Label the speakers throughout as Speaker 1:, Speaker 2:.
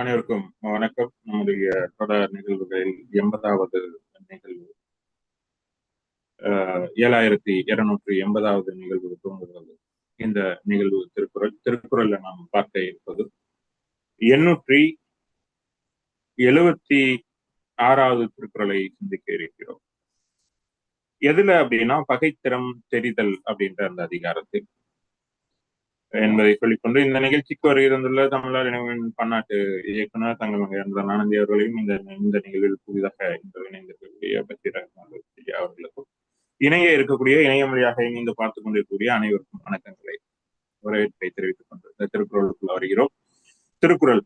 Speaker 1: அனைவருக்கும் வணக்கம். நம்முடைய தொடர் நிகழ்வுகளில் எண்பதாவது நிகழ்வு. ஏழாயிரத்தி இருநூற்றி எண்பதாவது நிகழ்வு தோன்றுகிறது இந்த நிகழ்வு திருக்குறள் திருக்குறள்ல நாம் பார்க்க இருப்பது எண்ணூற்றி எழுவத்தி ஆறாவது திருக்குறளை சிந்திக்க இருக்கிறோம். எதுல அப்படின்னா பகைத்திறம் தெரிதல் அப்படின்ற அந்த அதிகாரத்தில். என்பதை சொல்லிக்கொண்டு இந்த நிகழ்ச்சிக்கு வருகிறந்துள்ள தமிழர் இணைவின் பன்னாட்டு இயக்குனர் தங்கமங்கை அன்பன் ஆனந்தி அவர்களையும் இந்த இந்த நிகழ்வில் புதிதாக இன்று இணைந்திருக்கக்கூடிய பஷீர் அவர்களுக்கும் இணைய இருக்கக்கூடிய இணைய மொழியாக இணைந்து பார்த்துக் கொண்டிருக்கக்கூடிய அனைவருக்கும் வணக்கங்களை வரவேற்பை தெரிவித்துக் கொண்டு இந்த திருக்குறளுக்குள்ள வருகிறோம். திருக்குறள்.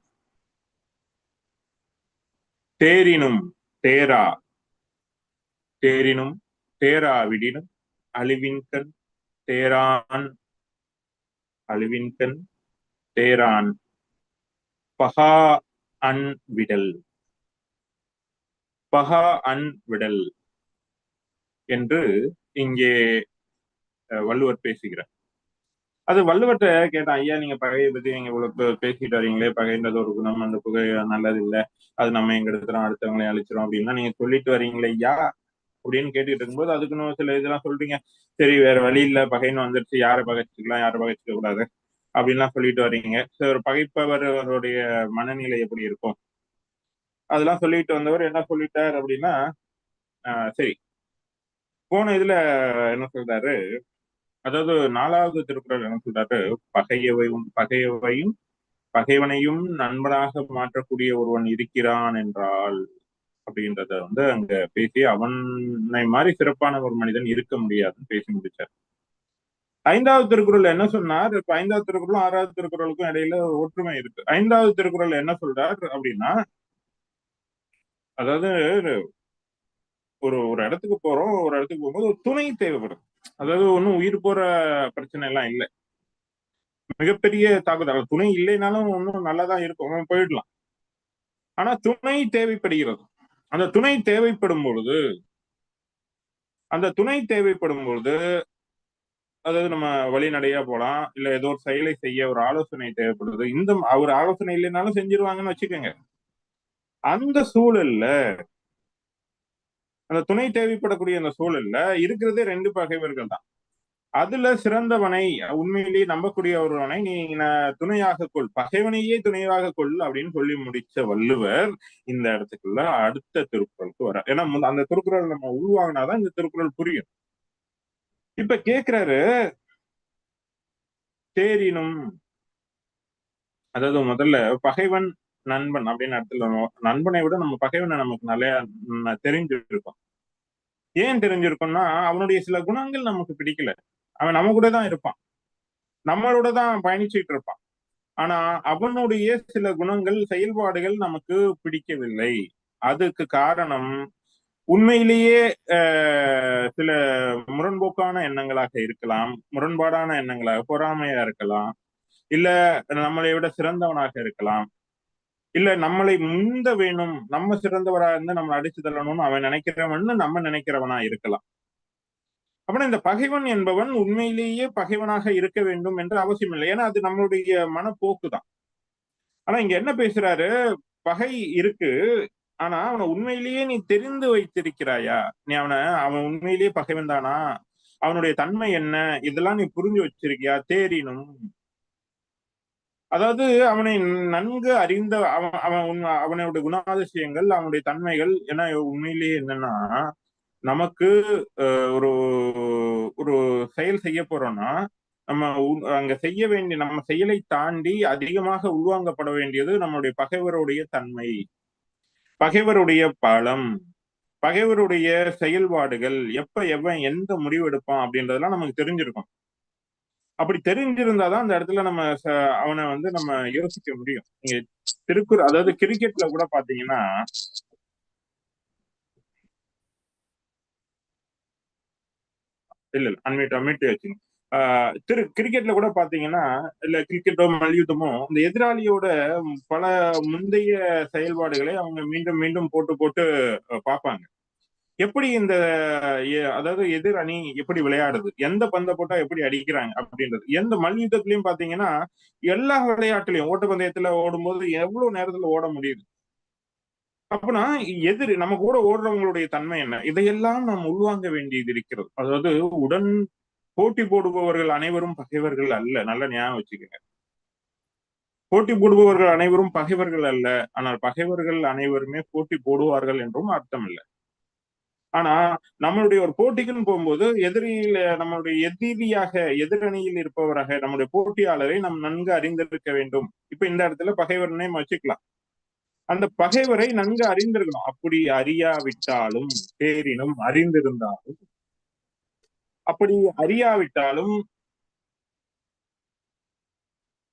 Speaker 1: தேரினும் தேரா தேரினும் தேரா விடினும் அழிவின்கண் தேரான் அழிவின்கண் தேரான் பகா அன் விடல். பகா அன் விடல் என்று இங்கே வள்ளுவர் பேசுகிறார். அது வள்ளுவர்கிட்ட கேட்டான் ஐயா நீங்க பகையை பத்தி நீங்க இவ்வளவு பேசிட்டு வரீங்களே பகைன்றது ஒரு குணம் அந்த புகை நல்லது இல்ல அது நம்ம எங்க எடுத்துறோம் அடுத்தவங்களை அழிச்சிரும் அப்படின்னா நீங்க சொல்லிட்டு வரீங்களே ஐயா அப்படின்னு கேட்டுட்டு இருக்கும்போது அதுக்குன்னு சில இதெல்லாம் சொல்றீங்க. சரி வேற வழி இல்ல பகைன்னு வந்துருச்சு யாரை பகைச்சிக்கலாம் யாரை பகைச்சிக்க கூடாது அப்படின்லாம் சொல்லிட்டு வர்றீங்க சரி ஒரு பகைப்பவர் அவருடைய மனநிலை எப்படி இருக்கும்? அதெல்லாம் சொல்லிட்டு வந்தவர் என்ன சொல்லிட்டார் அப்படின்னா ஆஹ் சரி. போன இதுல என்ன சொல்றாரு? அதாவது நாலாவது திருக்குறள் என்ன சொல்றாரு? பகையவையும் பகையவையும் பகைவனையும் நண்பனாக மாற்றக்கூடிய ஒருவன் இருக்கிறான் என்றால். அப்படின்றத வந்து அங்க பேசி அவனை மாதிரி சிறப்பான ஒரு மனிதன் இருக்க முடியாதுன்னு பேசி முடிச்சார். ஐந்தாவது திருக்குறள் என்ன சொன்னார்? இப்ப ஐந்தாவது திருக்குறளும் ஆறாவது திருக்குறளுக்கும் இடையில ஒற்றுமை இருக்கு. ஐந்தாவது திருக்குறள் என்ன சொல்றார் அப்படின்னா அதாவது ஒரு ஒரு இடத்துக்கு போறோம் ஒரு இடத்துக்கு போகும்போது ஒரு துணை தேவைப்படும். அதாவது ஒன்றும் உயிர் போற பிரச்சனை எல்லாம் இல்லை. மிகப்பெரிய தாக்குதல். துணை இல்லைனாலும் ஒன்றும் நல்லாதான் இருக்கும். போயிடலாம். ஆனா துணை தேவைப்படுகிறது. அந்த துணை தேவைப்படும் பொழுது அந்த துணை தேவைப்படும் பொழுது அதாவது நம்ம வழிநடையா போலாம் இல்ல ஏதோ ஒரு செயலை செய்ய ஒரு ஆலோசனை தேவைப்படுது இந்த அவர் ஆலோசனை இல்லைனாலும் செஞ்சிருவாங்கன்னு வச்சுக்கோங்க. அந்த சூழல்ல அந்த துணை தேவைப்படக்கூடிய அந்த சூழல்ல இருக்கிறதே ரெண்டு பகைவர்கள் தான். அதுல சிறந்தவனை உண்மையிலேயே நம்பக்கூடிய ஒருவனை நீ துணையாக கொள். பகைவனையே துணையாக கொள் அப்படின்னு சொல்லி முடிச்ச வள்ளுவர் இந்த இடத்துக்குள்ள அடுத்த திருக்குறளுக்கு வர ஏன்னா அந்த திருக்குறள் நம்ம உருவாகினாதான் இந்த திருக்குறள் புரியும். இப்ப கேக்குறாரு தேரினும் அதாவது முதல்ல பகைவன் நண்பன் அப்படின்னு இடத்துல நண்பனை விட நம்ம பகைவனை நமக்கு நிறைய தெரிஞ்சிருக்கோம். ஏன் தெரிஞ்சிருக்கும்னா அவனுடைய சில குணங்கள் நமக்கு பிடிக்கல. அவன் நம்ம கூட தான் இருப்பான். நம்மளோட தான் பயணிச்சுட்டு இருப்பான். ஆனா அவனுடைய சில குணங்கள் செயல்பாடுகள் நமக்கு பிடிக்கவில்லை. அதுக்கு காரணம் உண்மையிலேயே சில முரண்போக்கான எண்ணங்களாக இருக்கலாம் முரண்பாடான எண்ணங்களாக பொறாமையா இருக்கலாம் இல்ல நம்மளை விட சிறந்தவனாக இருக்கலாம் இல்ல நம்மளை முந்த வேணும் நம்ம சிறந்தவரா இருந்து நம்மளை அடிச்சு தள்ளணும்னு அவன் நினைக்கிறவன்னு நம்ம நினைக்கிறவனா இருக்கலாம். அப்புறம் இந்த பகைவன் என்பவன் உண்மையிலேயே பகைவனாக இருக்க வேண்டும் என்று அவசியம் இல்லை ஏன்னா அது நம்மளுடைய மனப்போக்கு தான் ஆனா இங்க என்ன பேசுறாரு? பகை இருக்கு. ஆனா அவனை உண்மையிலேயே நீ தெரிந்து வைத்திருக்கிறாயா? நீ அவனை அவன் உண்மையிலேயே பகைவன் தானா? அவனுடைய தன்மை என்ன? இதெல்லாம் நீ புரிஞ்சு வச்சிருக்கியா? தேறினும். அதாவது அவனை நன்கு அறிந்த அவன் அவன் உன்- அவனுடைய குணாதிசயங்கள் அவனுடைய தன்மைகள் ஏன்னா உண்மையிலேயே என்னன்னா நமக்கு அஹ், ஒரு ஒரு செயல் செய்ய போறோம்னா நம்ம அங்க செய்ய வேண்டிய நம்ம செயலை தாண்டி அதிகமாக உள்வாங்கப்பட வேண்டியது நம்மளுடைய பகைவருடைய தன்மை. பகைவருடைய பலம். பகைவருடைய செயல்பாடுகள் எப்ப எவன் எந்த முடிவு எடுப்பான் அப்படின்றதெல்லாம் நமக்கு தெரிஞ்சிருக்கும். அப்படி தெரிஞ்சிருந்தாதான் அந்த இடத்துல நம்ம ச- அவனை வந்து நம்ம யோசிக்க முடியும். நீங்க திருக்குறள் அதாவது கிரிக்கெட்ல கூட பாத்தீங்கன்னா இல்ல இல்ல. அன்மீட் அன்மியூட் வச்சுங்க ஆஹ் திரு கிரிக்கெட்ல கூட பாத்தீங்கன்னா இல்ல கிரிக்கெட்டோ மல்யுத்தமோ இந்த எதிராளியோட பல முந்தைய செயல்பாடுகளை அவங்க மீண்டும் மீண்டும் போட்டு போட்டு பார்ப்பாங்க எப்படி இந்த எ- அதாவது எதிர் அணி எப்படி விளையாடுது? எந்த பந்தை போட்டா எப்படி அடிக்கிறாங்க அப்படின்றது. எந்த மல்யுத்தத்திலயும் பாத்தீங்கன்னா எல்லா விளையாட்டுலயும் ஓட்டப்பந்தயத்துல ஓடும்போது எவ்வளவு நேரத்துல ஓட முடியுது? அப்பனா எதிர் நம்ம கூட ஓடுறவங்களுடைய தன்மை என்ன? இதையெல்லாம் நாம் உள்வாங்க வேண்டியது இருக்கிறது. அதாவது உடன் போட்டி போடுபவர்கள் அனைவரும் பகைவர்கள் அல்ல. நல்ல ஞாபகம் வச்சுக்கோங்க. போட்டி போடுபவர்கள் அனைவரும் பகைவர்கள் அல்ல. ஆனால் பகைவர்கள் அனைவருமே போட்டி போடுவார்கள் என்றும் அர்த்தம் இல்லை. ஆனா நம்மளுடைய ஒரு போட்டிக்குன்னு போகும்போது எதிரியில நம்மளுடைய எதிரியாக எதிரணியில் இருப்பவராக நம்முடைய போட்டியாளரை நாம் நன்கு அறிந்திருக்க வேண்டும். இப்ப இந்த இடத்துல பகைவரனை வச்சுக்கலாம். அந்த பகைவரை நன்கு அறிந்திருக்கணும். அப்படி அறியாவிட்டாலும் தேரினும் அறிந்திருந்தாலும் அப்படி அறியாவிட்டாலும்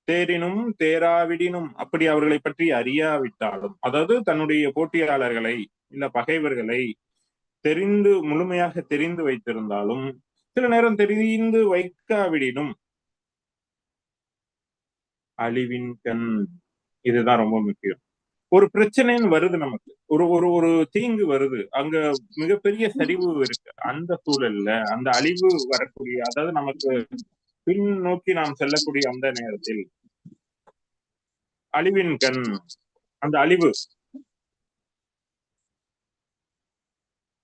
Speaker 1: தேரினும் தேராவிடினும் அப்படி அவர்களை பற்றி அறியாவிட்டாலும் அதாவது தன்னுடைய போட்டியாளர்களை இல்ல பகைவர்களை தெரிந்து முழுமையாக தெரிந்து வைத்திருந்தாலும் சில நேரம் தெரிந்து வைக்காவிடினும் அழிவின் கண். இதுதான் ரொம்ப முக்கியம். ஒரு பிரச்சனைன்னு வருது நமக்கு. ஒரு ஒரு ஒரு தீங்கு வருது. அங்க மிகப்பெரிய சரிவு இருக்கு. அந்த சூழல்ல அந்த அழிவு வரக்கூடிய அதாவது நமக்கு பின் நோக்கி நாம் செல்லக்கூடிய அந்த நேரத்தில் அழிவின் கண் அந்த அழிவு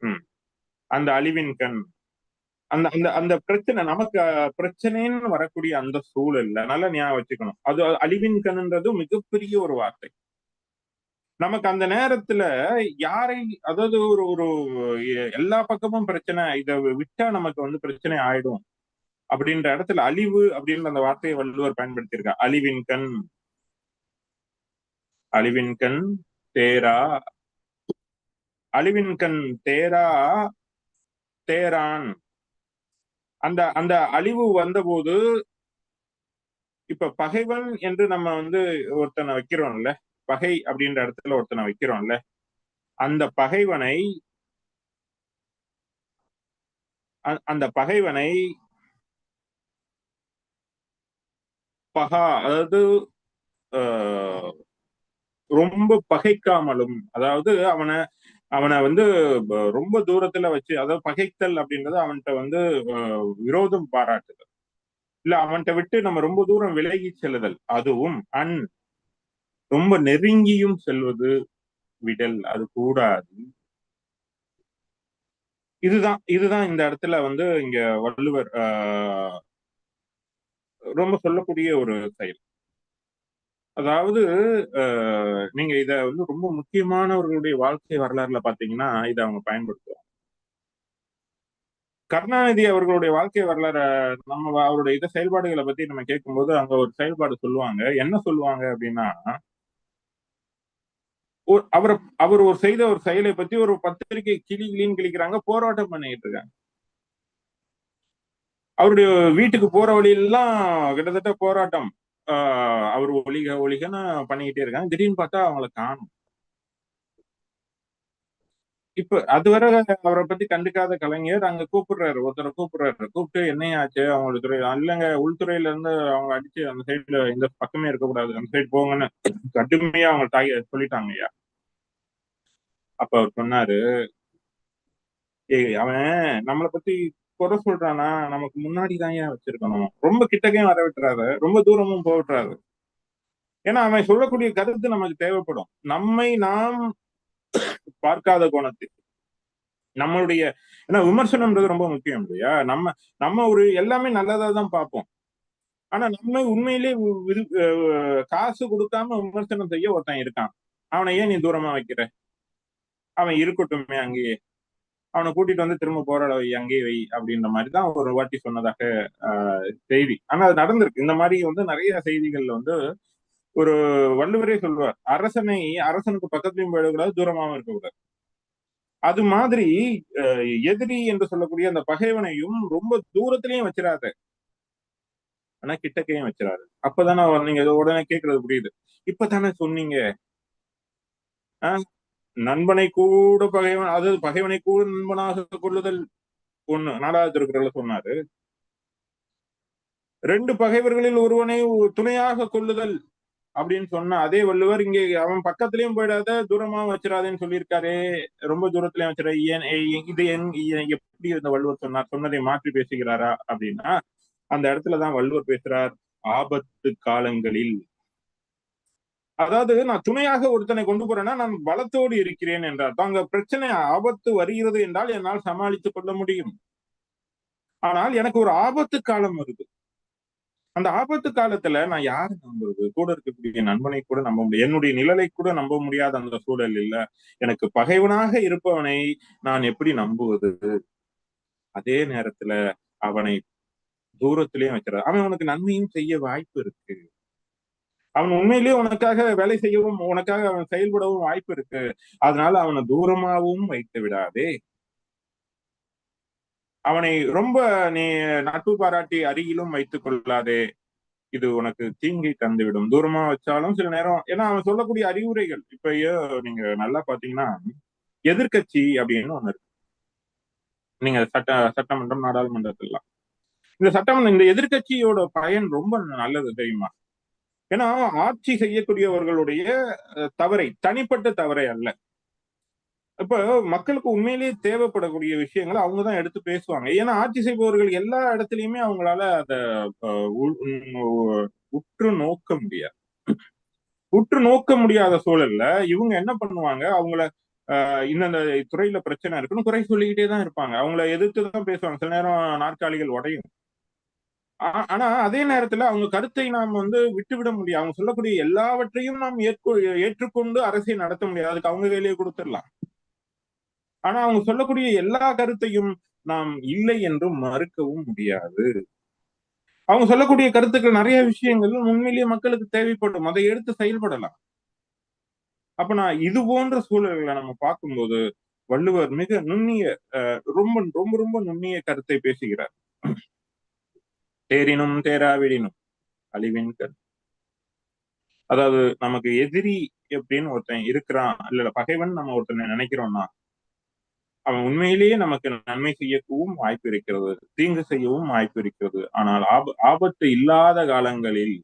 Speaker 1: உம் அந்த அழிவின் கண் அந்த அந்த அந்த பிரச்சனை நமக்கு பிரச்சனைன்னு வரக்கூடிய அந்த சூழல்ல நல்லா ஞாபகம் வச்சுக்கணும். அது அழிவின் கண்ன்றது மிகப்பெரிய ஒரு வார்த்தை. நமக்கு அந்த நேரத்துல யாரை அதாவது ஒரு ஒரு எல்லா பக்கமும் பிரச்சனை இத விட்டா நமக்கு வந்து பிரச்சனை ஆயிடும் அப்படின்ற இடத்துல அழிவு அப்படின்ற அந்த வார்த்தையை வள்ளுவர் பயன்படுத்தியிருக்கார். அழிவின் கண் அழிவின் கண் தேரா அழிவின் கண் தேரா தேரான். அந்த அந்த அழிவு வந்தபோது இப்ப பகைவன் என்று நம்ம வந்து ஒருத்தனை வைக்கிறோம்ல பகை அப்படின்ற இடத்துல ஒருத்தனை வைக்கிறோம்ல அந்த பகைவனை அ- அந்த பகைவனை பகா அதாவது ரொம்ப பகைக்காமலும் அதாவது அவனை அவனை வந்து ரொம்ப தூரத்துல வச்சு அதாவது பகைத்தல் அப்படின்றது அவன்கிட்ட வந்து விரோதம் பாராட்டுதல். இல்ல அவன்கிட்ட விட்டு நம்ம ரொம்ப தூரம் விலகி செல்லுதல் அதுவும் அன் ரொம்ப நெருங்கியும் செல்வது விடல் அது கூடாது. இதுதான் இதுதான் இந்த இடத்துல வந்து இங்க வள்ளுவர் ஆஹ், ரொம்ப சொல்லக்கூடிய ஒரு செயல். அதாவது ஆஹ், நீங்க இத வந்து ரொம்ப முக்கியமானவர்களுடைய வாழ்க்கை வரலாறுல பாத்தீங்கன்னா இதை அவங்க பயன்படுத்துவாங்க. கருணாநிதி அவர்களுடைய வாழ்க்கை வரலாறு நம்ம அவருடைய இத செயல்பாடுகளை பத்தி நம்ம கேட்கும்போது அங்க ஒரு செயல்பாடு சொல்லுவாங்க. என்ன சொல்லுவாங்க அப்படின்னா அவர் அவர் ஒரு செய்த ஒரு செயலை பத்தி ஒரு பத்திரிகை கிளி கிளின்னு கிளிக்கிறாங்க போராட்டம் பண்ணிட்டு இருக்காங்க. அவருடைய வீட்டுக்கு போற வழியெல்லாம் கிட்டத்தட்ட போராட்டம் ஆஹ் அவர் ஒளிக ஒளிகன்னு பண்ணிக்கிட்டே இருக்காங்க. திடீர்னு பார்த்தா அவங்கள காணும். இப்ப அதுவரை அவரை பத்தி கண்டுக்காத கலைஞர் அங்க கூப்பிடுறாரு. ஒருத்தரை கூப்பிடுறாரு. கூப்பிட்டு என்னையாச்சு அவங்களோட துறை? இல்லைங்க உள்துறையில இருந்து அவங்க அடிச்சு அந்த சைடுல இந்த பக்கமே இருக்கக்கூடாது அந்த சைடு போங்கன்னு கடுமையா அவங்க தாய் சொல்லிட்டாங்க ஐயா. அப்ப அவர் சொன்னாரு ஏய் அவன் நம்மளை பத்தி குறை சொல்றானா? நமக்கு முன்னாடி தான் ஏன் வச்சிருக்கணும். ரொம்ப கிட்டக்கையும் வர விட்டுறாரு ரொம்ப தூரமும் போட்டுறாரு ஏன்னா அவன் சொல்லக்கூடிய கருத்து நமக்கு தேவைப்படும். நம்மை நாம் பார்க்காத கோணத்தில். நம்மளுடைய ஏன்னா விமர்சனம்ன்றது ரொம்ப முக்கியம் இல்லையா? நம்ம நம்ம ஒரு எல்லாமே நல்லதா தான் பார்ப்போம். ஆனா நம்ம உண்மையிலே காசு கொடுக்காம விமர்சனம் செய்ய ஒருத்தன் இருக்கான். அவனை ஏன் நீ தூரமா வைக்கிற? அவன் இருக்கட்டுமே அங்கேயே. அவனை கூட்டிட்டு வந்து திரும்ப போராட வை அங்கேயே வை அப்படின்ற மாதிரி தான் ஒரு வாட்டி சொன்னதாக ஆஹ், செய்தி. ஆனா அது நடந்திருக்கு. இந்த மாதிரி வந்து நிறைய செய்திகள்ல வந்து ஒரு வள்ளுவரே சொல்வார் அரசனை அரசனுக்கு பக்கத்துலயும் போயிடக்கூடாது தூரமாவும் இருக்கக்கூடாது. அது மாதிரி அஹ், எதிரி என்று சொல்லக்கூடிய அந்த பகைவனையும் ரொம்ப தூரத்திலையும் வச்சிடாத ஆனா கிட்டக்கையும் வச்சிடாது அப்பதானே நீங்க உடனே கேட்கறது புரியுது. இப்பதானே சொன்னீங்க. ஆஹ், நண்பனை கூட பகைவன் அதாவது பகைவனை கூட நண்பனாக கொள்ளுதல் ஒண்ணு நாலாவது திருக்குறள் சொன்னாரு. ரெண்டு பகைவர்களில் ஒருவனை துணையாக கொள்ளுதல் அப்படின்னு சொன்ன அதே வள்ளுவர் இங்கே அவன் பக்கத்துலயும் போயிடாத தூரமா வச்சிடாதேன்னு சொல்லியிருக்காரு. ரொம்ப தூரத்துலயும் வச்சிட. ஏன் ஏ- இது எங் எப்படி இந்த வள்ளுவர் சொன்னார்? சொன்னதை மாற்றி பேசுகிறாரா அப்படின்னா அந்த இடத்துலதான் வள்ளுவர் பேசுறார் ஆபத்து காலங்களில். அதாவது நான் துணையாக ஒருத்தனை கொண்டு போறேன்னா நான் பலத்தோடு இருக்கிறேன் என்றார். அங்க பிரச்சனை ஆபத்து வருகிறது என்றால் என்னால் சமாளித்துக் கொள்ள முடியும். ஆனால் எனக்கு ஒரு ஆபத்து காலம் வருது. அந்த ஆபத்து காலத்துல நான் யாரை நம்புறது? கூட இருக்கக்கூடிய நண்பனை கூட நம்ப முடியும் என்னுடைய நிழலை கூட நம்ப முடியாத அந்த சூழல் இல்ல. எனக்கு பகைவனாக இருப்பவனை நான் எப்படி நம்புவது? அதே நேரத்துல அவனை தூரத்திலேயும் வைக்கிறார் அவன் உனக்கு நன்மையும் செய்ய வாய்ப்பு இருக்கு. அவன் உண்மையிலேயே உனக்காக வேலை செய்யவும் உனக்காக அவன் செயல்படவும் வாய்ப்பு இருக்கு. அதனால அவனை தூரமாகவும் வைத்து விடாதே. அவனை ரொம்ப நீ நட்பு பாராட்டி அருகிலும் வைத்துக் கொள்ளாதே. இது உனக்கு தீங்கை தந்துவிடும். தூரமா வச்சாலும் சில நேரம் ஏன்னா அவன் சொல்லக்கூடிய அறிவுரைகள் இப்பயோ நீங்க நல்லா பாத்தீங்கன்னா எதிர்க்கட்சி அப்படின்னு ஒண்ணு இருக்கு. நீங்க சட்ட சட்டமன்றம் நாடாளுமன்றத்திலாம் இந்த சட்டம் இந்த எதிர்கட்சியோட பயன் ரொம்ப நல்லது தெரியுமா? ஏன்னா ஆட்சி செய்யக்கூடியவர்களுடைய தவறை தனிப்பட்ட தவறை அல்ல. இப்ப மக்களுக்கு உண்மையிலேயே தேவைப்படக்கூடிய விஷயங்களை அவங்க தான் எடுத்து பேசுவாங்க. ஏன்னா ஆட்சி செய்பவர்கள் எல்லா இடத்துலயுமே அவங்களால அத உம், உற்று நோக்க முடியாது. உற்று நோக்க முடியாத சூழல்ல இவங்க என்ன பண்ணுவாங்க? அவங்கள ஆஹ் இந்தந்த துறையில பிரச்சனை இருக்குன்னு குறை சொல்லிக்கிட்டே தான் இருப்பாங்க. அவங்கள எதிர்த்து தான் பேசுவாங்க. சில நேரம் நாற்காலிகள் உடையும். ஆனா அதே நேரத்துல அவங்க கருத்தை நாம் வந்து விட்டுவிட முடியும். அவங்க சொல்லக்கூடிய எல்லாவற்றையும் நாம் ஏற்கொ ஏற்றுக்கொண்டு அரசியல் நடத்த முடியாது. அதுக்கு அவங்க வேலையை கொடுத்துடலாம். ஆனா அவங்க சொல்லக்கூடிய எல்லா கருத்தையும் நாம் இல்லை என்றும் மறுக்கவும் முடியாது. அவங்க சொல்லக்கூடிய கருத்துக்கள் நிறைய விஷயங்கள் உண்மையிலேயே மக்களுக்கு தேவைப்படும். அதை எடுத்து செயல்படலாம். அப்ப நான் இது போன்ற சூழல்களை நம்ம பார்க்கும்போது வள்ளுவர் மிக நுண்ணிய அஹ், ரொம்ப ரொம்ப ரொம்ப நுண்ணிய கருத்தை பேசுகிறார். தேரினும் தேராவிடினும் அழிவின் கரு அதாவது நமக்கு எதிரி எப்படின்னு ஒருத்தன் இருக்கிறான் இல்ல பகைவன் நம்ம ஒருத்தனை நினைக்கிறோம்னா அவன் உண்மையிலேயே நமக்கு நன்மை செய்யவும் வாய்ப்பு இருக்கிறது தீங்கு செய்யவும் வாய்ப்பு இருக்கிறது. ஆனால் ஆப ஆபத்து இல்லாத காலங்களில்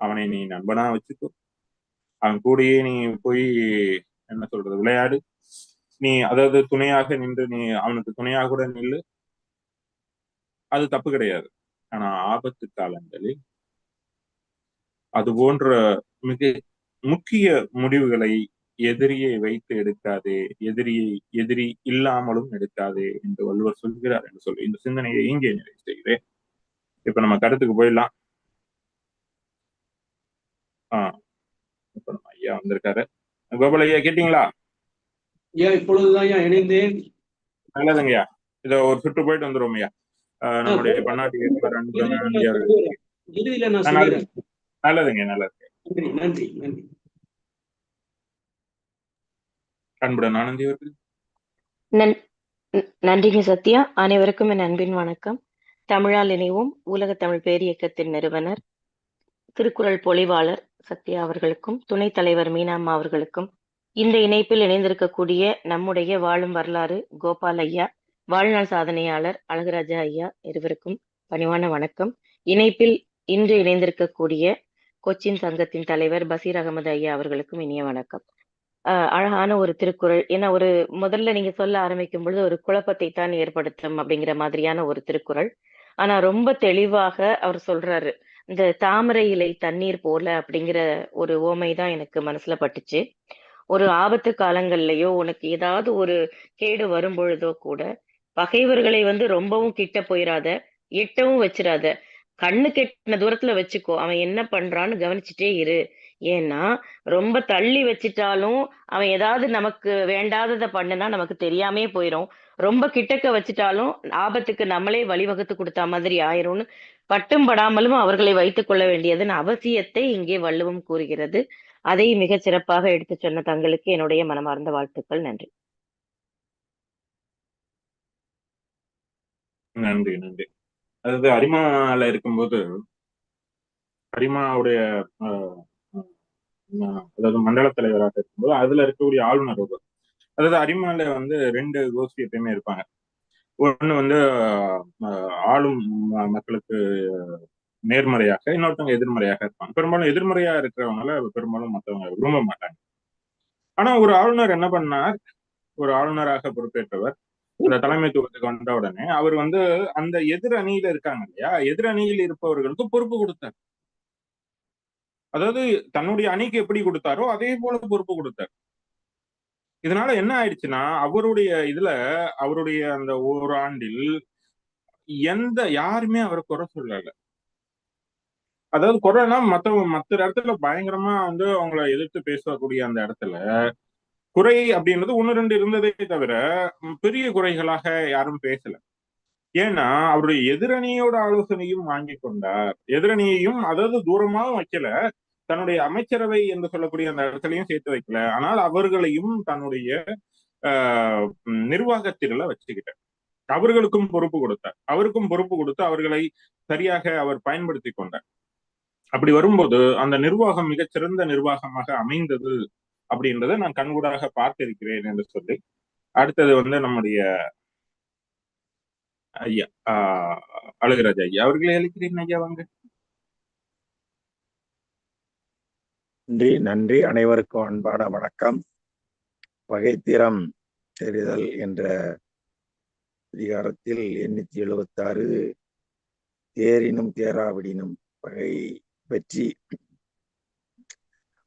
Speaker 1: அவனை நீ நண்பனா வச்சுக்கோ. அவன் கூடயே நீ போய் என்ன சொல்றது விளையாடு. நீ அதாவது துணையாக நின்று நீ அவனுக்கு துணையாக கூட நில்லு. அது தப்பு கிடையாது. ஆனா ஆபத்து காலங்களில் அது போன்ற மிக முக்கிய முடிவுகளை எதிரியை வைத்து எடுக்காதே எதிரியை எதிரி இல்லாமலும் எடுக்காதே என்று வள்ளுவர் சொல்கிறார் என்று சொல்லி இந்த சிந்தனையை இங்கே நிறைவு செய்கிறேன். இப்ப நம்ம கருத்துக்கு போயிடலாம். ஆஹ் இப்ப நம்ம ஐயா வந்திருக்காரு. கோபால் ஐயா கேட்டீங்களா?
Speaker 2: ஐயா இப்பொழுதுதான் ஐயா இணைந்தேன்.
Speaker 1: நல்லதுங்கய்யா இத ஒரு சுற்று போயிட்டு வந்துருவோம் ஐயா. நம்முடைய பன்னாட்டு ஐயா நல்லதுங்க நல்லது.
Speaker 2: நன்றி நன்றி நன்றி.
Speaker 1: அன்புடன் ஆனந்தி அவர்கள்.
Speaker 3: நன்றிங்க சத்யா. அனைவருக்கும் என் அன்பின் வணக்கம். தமிழால் இணைவோம். உலக தமிழ் பேரியக்கத்தின் நிறுவனர் திருக்குறள் பொழிவாளர் சத்யா அவர்களுக்கும் துணைத் தலைவர் மீனாம்மா அவர்களுக்கும் இந்த இணைப்பில் இணைந்திருக்கக்கூடிய நம்முடைய வாழும் வரலாறு கோபால் ஐயா வாழ்நாள் சாதனையாளர் அழகுராஜா ஐயா இருவருக்கும் பணிவான வணக்கம். இணைப்பில் இன்று இணைந்திருக்கக்கூடிய கொச்சின் சங்கத்தின் தலைவர் பசீர் அகமது ஐயா அவர்களுக்கும் இனிய வணக்கம். அஹ் அழகான ஒரு திருக்குறள். ஏன்னா ஒரு முதல்ல நீங்க சொல்ல ஆரம்பிக்கும் பொழுது ஒரு குழப்பத்தை தான் ஏற்படுத்தும் அப்படிங்கிற மாதிரியான ஒரு திருக்குறள். ஆனா ரொம்ப தெளிவாக அவர் சொல்றாரு. இந்த தாமரை இலை தண்ணீர் போல அப்படிங்கிற ஒரு ஓமை தான் எனக்கு மனசுல பட்டுச்சு. ஒரு ஆபத்து காலங்கள்லயோ உனக்கு ஏதாவது ஒரு கேடு வரும் பொழுதோ கூட பகைவர்களை வந்து ரொம்பவும் கிட்ட போயிடாத எட்டவும் வச்சிடாத கண்ணு கெட்டின தூரத்துல வச்சுக்கோ. அவன் என்ன பண்றான்னு கவனிச்சுட்டே இரு. ஏன்னா ரொம்ப தள்ளி வச்சிட்டாலும் அவன் ஏதாவது நமக்கு வேண்டாததை பண்ணுனா நமக்கு தெரியாமே போயிடும் ரொம்ப கிட்டக்க வச்சிட்டாலும் ஆபத்துக்கு நம்மளே வழிவகுத்து கொடுத்த மாதிரி ஆயிரும்னு பட்டும் படாமலும் அவர்களை வைத்துக் கொள்ள வேண்டியதன் அவசியத்தை இங்கே வள்ளுவம் கூறுகிறது. அதை மிகச் சிறப்பாக எடுத்து சொன்ன தங்களுக்கு என்னுடைய மனமார்ந்த வாழ்த்துக்கள். நன்றி.
Speaker 1: நன்றி நன்றி. அதாவது அரிமால இருக்கும்போது அரிமாவுடைய அதாவது மண்டல தலைவராக இருக்கும்போது அதுல இருக்கக்கூடிய ஆளுநர் ஒருவர். அதாவது அரிமால வந்து ரெண்டு கோஷ்டி எப்பயுமே இருப்பாங்க. ஒண்ணு வந்து ஆளும் மக்களுக்கு நேர்மறையாக இன்னொருத்தவங்க எதிர்மறையாக இருப்பாங்க. பெரும்பாலும் எதிர்மறையா இருக்கிறவங்கள பெரும்பாலும் மற்றவங்க விரும்ப மாட்டாங்க. ஆனா ஒரு ஆளுநர் என்ன பண்ணார்? ஒரு ஆளுநராக பொறுப்பேற்றவர் அந்த தலைமைத்துவத்துக்கு வந்த உடனே அவர் வந்து அந்த எதிர் அணியில இருக்காங்க இல்லையா? எதிர் அணியில் இருப்பவர்களுக்கு பொறுப்பு கொடுத்தார். அதாவது தன்னுடைய அணிக்கு எப்படி கொடுத்தாரோ அதே போல பொறுப்பு கொடுத்தார். இதனால என்ன ஆயிடுச்சுன்னா அவருடைய இதுல அவருடைய அந்த ஓராண்டில் எந்த யாருமே அவரை குறை சொல்லல. அதாவது குறைனா மத்த மத்த இடத்துல பயங்கரமா வந்து அவங்கள எதிர்த்து பேசக்கூடிய அந்த இடத்துல குறை அப்படின்றது ஒன்னு ரெண்டு இருந்ததே தவிர பெரிய குறைகளாக யாரும் பேசல. ஏன்னா அவருடைய எதிரணியோட ஆலோசனையும் வாங்கி கொண்டார். எதிரணியையும் அதாவது தூரமாவும் வைக்கல. தன்னுடைய அமைச்சரவை என்று சொல்லக்கூடிய அந்த இடத்துலையும் சேர்த்து வைக்கல. ஆனால் அவர்களையும் தன்னுடைய ஆஹ், நிர்வாகத்தில வச்சுக்கிட்டார். அவர்களுக்கும் பொறுப்பு கொடுத்தார். அவருக்கும் பொறுப்பு கொடுத்து அவர்களை சரியாக அவர் பயன்படுத்தி கொண்டார். அப்படி வரும்போது அந்த நிர்வாகம் மிகச்சிறந்த நிர்வாகமாக அமைந்தது அப்படின்றத நான் கண்கூடாக பார்த்திருக்கிறேன் என்று சொல்லி அடுத்தது வந்து நம்முடைய ஐயா ஆஹ் அழகுராஜ் ஐயா அவர்களை அழைக்கிறேன் ஐயா வாங்க.
Speaker 4: நன்றி நன்றி. அனைவருக்கும் அன்பான வணக்கம். பகைத்திறம் தெரிதல் என்ற அதிகாரத்தில் எண்ணூத்தி எழுபத்தி ஆறு தேரினும் தேராவிடினும் பகை பற்றி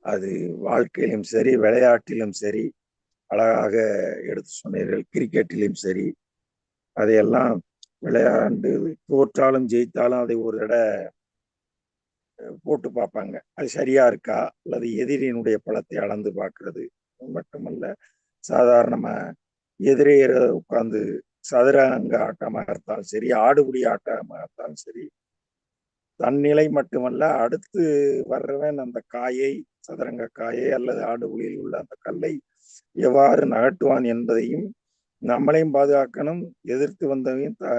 Speaker 4: அது வாழ்க்கையிலும் சரி விளையாட்டிலும் சரி அழகாக எடுத்து சொன்னீர்கள் கிரிக்கெட்டிலும் சரி அதையெல்லாம் விளையாண்டு தோற்றாலும் ஜெயித்தாலும் அதை ஒரு தடவை போட்டு பார்ப்பாங்க. அது சரியா இருக்கா? அல்லது எதிரியினுடைய பலத்தை அளந்து பார்க்கறது மட்டுமல்ல சாதாரணமா எதிரே உட்கார்ந்து சதுரங்க ஆட்டமாக இருந்தாலும் சரி ஆடுபுடி ஆட்டமாக இருந்தாலும் சரி தன்னிலை மட்டுமல்ல அடுத்து வர்றவன் அந்த காயை சதுரங்க காயை அல்லது ஆடுபுலியில் உள்ள அந்த கல்லை எவ்வாறு நகட்டுவான் என்பதையும் நம்மளையும் பாதுகாக்கணும். எதிர்த்து வந்தவையும் தா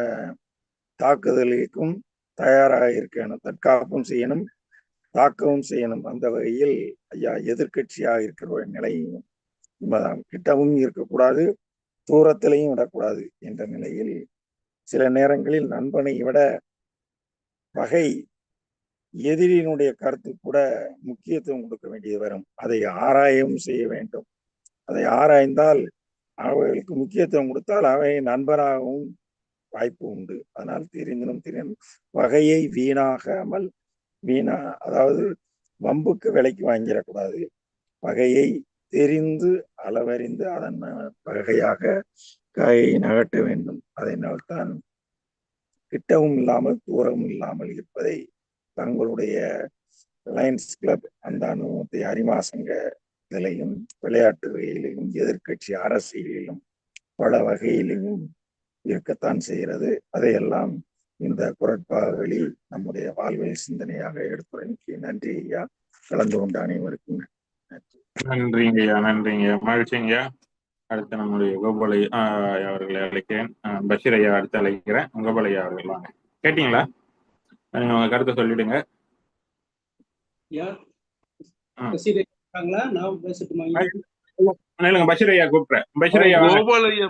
Speaker 4: தாக்குதலுக்கும் தயாராக இருக்கணும். தற்காப்பும் செய்யணும். தாக்கவும் செய்யணும். அந்த வகையில் ஐயா எதிர்கட்சியாக இருக்கிற ஒரு நிலையும் கிட்டவும் இருக்கக்கூடாது தூரத்திலையும் விடக்கூடாது என்ற நிலையில் சில நேரங்களில் நண்பனை விட பகை எதிரியினுடைய கருத்து கூட முக்கியத்துவம் கொடுக்க வேண்டியது வரும். அதை ஆராயவும் செய்ய வேண்டும். அதை ஆராய்ந்தால் அவர்களுக்கு முக்கியத்துவம் கொடுத்தால் அவை நண்பராகவும் வாய்ப்பு உண்டு. அதனால் தெரிந்தினும் திரும்ப வகையை வீணாகாமல் வீணா அதாவது வம்புக்கு விலைக்கு வாங்கிடக்கூடாது. வகையை தெரிந்து அளவறிந்து அதன் வகையாக காயை நகட்ட வேண்டும். அதனால்தான் கிட்டவும் இல்லாமல் தூரமும் இல்லாமல் இருப்பதை தங்களுடைய லயன்ஸ் கிளப் அந்த அனுபவத்தை அரிமாசங்க இதிலையும் விளையாட்டு வகையிலும் எதிர்க்கட்சி அரசியலிலும் பல வகையிலும் இருக்கத்தான் செய்கிறது. அதையெல்லாம் இந்த குரட்பாகளில் நம்முடைய வாழ்வியல் சிந்தனையாக எடுத்துரைக்கு நன்றி ஐயா. கலந்து கொண்ட அனைவருக்கும் நன்றி.
Speaker 1: நன்றிங்க ஐயா நன்றிங்க மகிழ்ச்சிங்க அடுத்து நம்முடைய கோபாலை ஆஹ் அவர்களை அழைக்கிறேன். பஷீர் ஐயா அடுத்து அழைக்கிறேன். கோபால் ஐயா அவர்கள் வாங்க. கேட்டீங்களா? நீங்க உங்க கருத்தை சொல்லிடுங்க.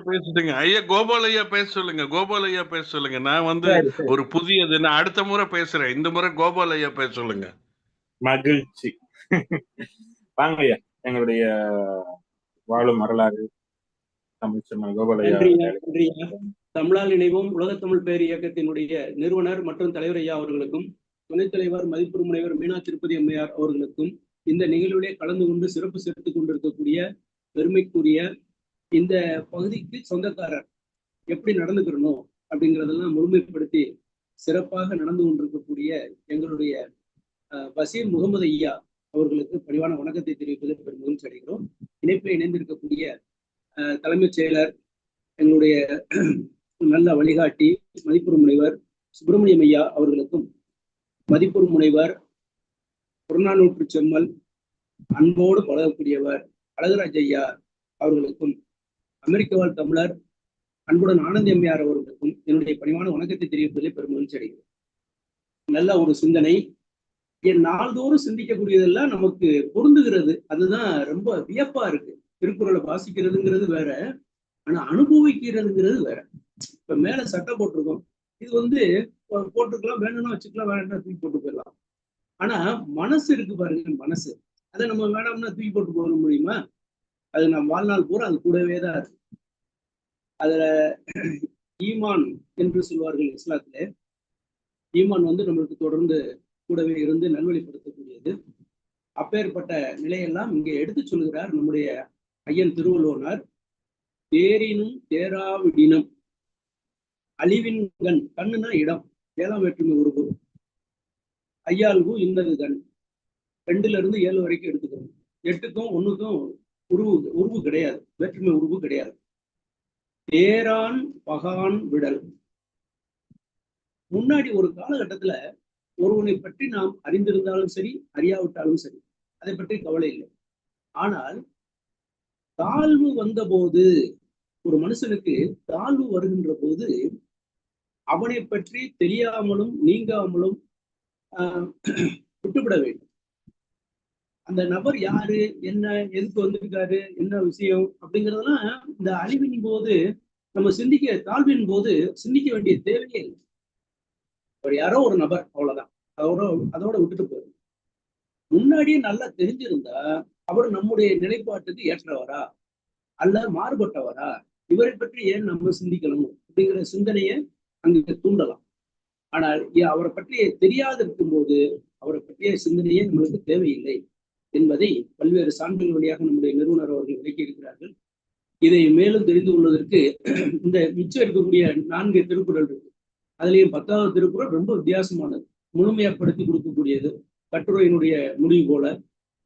Speaker 5: பேசிட்டுங்க. ஐயா கோபால் ஐயா பேச சொல்லுங்க. கோபால் ஐயா பேச சொல்லுங்க. நான் வந்து. ஒரு புதியது. நான் அடுத்த முறை பேசுறேன். இந்த முறை கோபால் ஐயா பேச சொல்லுங்க.
Speaker 1: மகிழ்ச்சி. வாங்க ஐயா. எங்களுடைய வாழும் வரலாறு தமிழ் சொன்ன கோபால் ஐயா
Speaker 2: நன்றிங்க
Speaker 1: அவர்களை.
Speaker 2: நன்றிங்க. தமிழால் இணைவோம். உலகத்தமிழ் பேர் இயக்கத்தினுடைய நிறுவனர் மற்றும் தலைவர் ஐயா அவர்களுக்கும் துணைத் தலைவர் மதிப்பு முனைவர் மீனா திருப்பதி அம்மையார் அவர்களுக்கும் இந்த நிகழ்விலே கலந்து கொண்டு சிறப்பு சேர்த்து கொண்டிருக்கக்கூடிய பெருமைக்குரிய இந்த பகுதிக்கு சொந்தக்காரர் எப்படி நடந்துக்கிறணும் அப்படிங்கிறதெல்லாம் முழுமைப்படுத்தி சிறப்பாக நடந்து கொண்டிருக்கக்கூடிய எங்களுடைய அஹ், பசீர் முகமது ஐயா அவர்களுக்கு பணிவான வணக்கத்தை தெரிவிப்பதில் பெரும் மகிழ்ச்சி அடைகிறோம். இணைப்பில் இணைந்திருக்கக்கூடிய அஹ், தலைமைச் செயலர் எங்களுடைய நல்ல வழிகாட்டி மதிப்புறு முனைவர் சுப்பிரமணியம் ஐயா அவர்களுக்கும் மதிப்புறு முனைவர் புறநானூற்று செம்மல் அன்போடு பழகக்கூடியவர் அழகராஜ் ஐயா அவர்களுக்கும் அமெரிக்க வாழ் தமிழர் அன்புடன் ஆனந்தி அம்மையார் அவர்களுக்கும் என்னுடைய பணிவான வணக்கத்தை தெரிவிப்பதில் பெரும் மகிழ்ச்சி அடைகிறேன். நல்ல ஒரு சிந்தனை. என் நாள்தோறும் சிந்திக்கக்கூடியதெல்லாம் நமக்கு பொருந்துகிறது. அதுதான் ரொம்ப வியப்பா இருக்கு. திருக்குறளை வாசிக்கிறதுங்கிறது வேற ஆனா அனுபவிக்கிறதுங்கிறது வேற. இப்ப மேல சட்டை போட்டிருக்கோம். இது வந்து போட்டுக்கலாம் வேணும்னா வச்சுக்கலாம் வேணும்னா தூக்கி போட்டு போயிடலாம். ஆனா மனசு இருக்கு பாருங்க மனசு. அதை நம்ம வேணாம்னா தூக்கி போட்டு போக முடியுமா? அது நம்ம வாழ்நாள் பூரா அது கூடவே தான் இருக்கு. அதுல ஈமான் என்று சொல்வார்கள் இஸ்லாத்துல. ஈமான் வந்து நம்மளுக்கு தொடர்ந்து கூடவே இருந்து நல்வழிப்படுத்தக்கூடியது. அப்பேற்பட்ட நிலையெல்லாம் இங்கே எடுத்து சொல்கிறார் நம்முடைய ஐயன் திருவள்ளுவனார். தேரினும் தேராவிடினம் அழிவின் கண் கண்ணுனா இடம் ஏழாம் வேற்றுமை உருவு ஐயாளுக்கும் இன்னது கண். ரெண்டுல இருந்து ஏழு வரைக்கும் எடுத்துக்கணும். எட்டுக்கும் ஒண்ணுக்கும் உருவு உருவு கிடையாது. வேற்றுமை உருவு கிடையாது. தேரான் பகான் விடல். முன்னாடி ஒரு காலகட்டத்துல ஒருவனை பற்றி நாம் அறிந்திருந்தாலும் சரி அறியாவிட்டாலும் சரி அதை பற்றி கவலை இல்லை. ஆனால் தாழ்வு வந்தபோது ஒரு மனுஷனுக்கு தாழ்வு வருகின்ற போது அவனை பற்றி தெரியாமலும் நீங்காமலும் விட்டுவிட வேண்டும். அந்த நபர் யாரு என்ன எதுக்கு வந்திருக்காரு என்ன விஷயம் அப்படிங்கறதெல்லாம் இந்த அழிவின் போது நம்ம சிந்திக்க தாழ்வின் போது சிந்திக்க வேண்டிய தேவையே இல்லை. ஒரு யாரோ ஒரு நபர் அவ்வளவுதான். அதோட அதோட விட்டுட்டு போயிடும் முன்னாடியே நல்லா தெரிஞ்சிருந்தா அவர் நம்முடைய நிலைப்பாட்டுக்கு ஏற்றவரா? அல்ல மாறுபட்டவரா? இவரை பற்றி ஏன் நம்ம சிந்திக்கணும் அப்படிங்கிற சிந்தனையை அங்க தூண்டலாம். ஆனால் அவரை பற்றிய தெரியாதிருக்கும் போது அவரை பற்றிய சிந்தனையே நம்மளுக்கு தேவையில்லை என்பதை பல்வேறு சான்றுகள் வழியாக நம்முடைய நிறுவனர் அவர்கள் விளக்கி இருக்கிறார்கள் இதை மேலும் தெரிந்து கொள்வதற்கு இந்த மிச்சம் இருக்கக்கூடிய நான்கு திருக்குறள் இருக்கு. அதுலேயும் பத்தாவது திருக்குறள் ரொம்ப வித்தியாசமானது. முழுமையப்படுத்தி கொடுக்கக்கூடியது. கட்டுரையினுடைய முடிவு போல.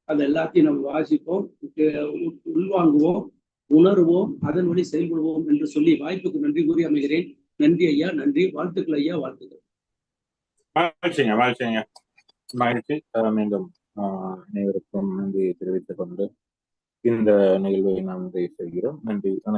Speaker 2: அது எல்லாத்தையும் நம்ம வாசிப்போம் உள்வாங்குவோம் உணர்வோம் அதன் வழி செயல்படுவோம் என்று சொல்லி வாய்ப்புக்கு நன்றி கூறி அமைகிறேன். நன்றி ஐயா நன்றி. வாழ்த்துக்கள் ஐயா வாழ்த்துக்கள்.
Speaker 1: மகிழ்ச்சிங்க மகிழ்ச்சிங்க மகிழ்ச்சி. மீண்டும் ஆஹ் அனைவருக்கும் நன்றியை தெரிவித்துக் கொண்டு இந்த நிகழ்வை நாம் நிறைவு செய்கிறோம். நன்றி வணக்கம்.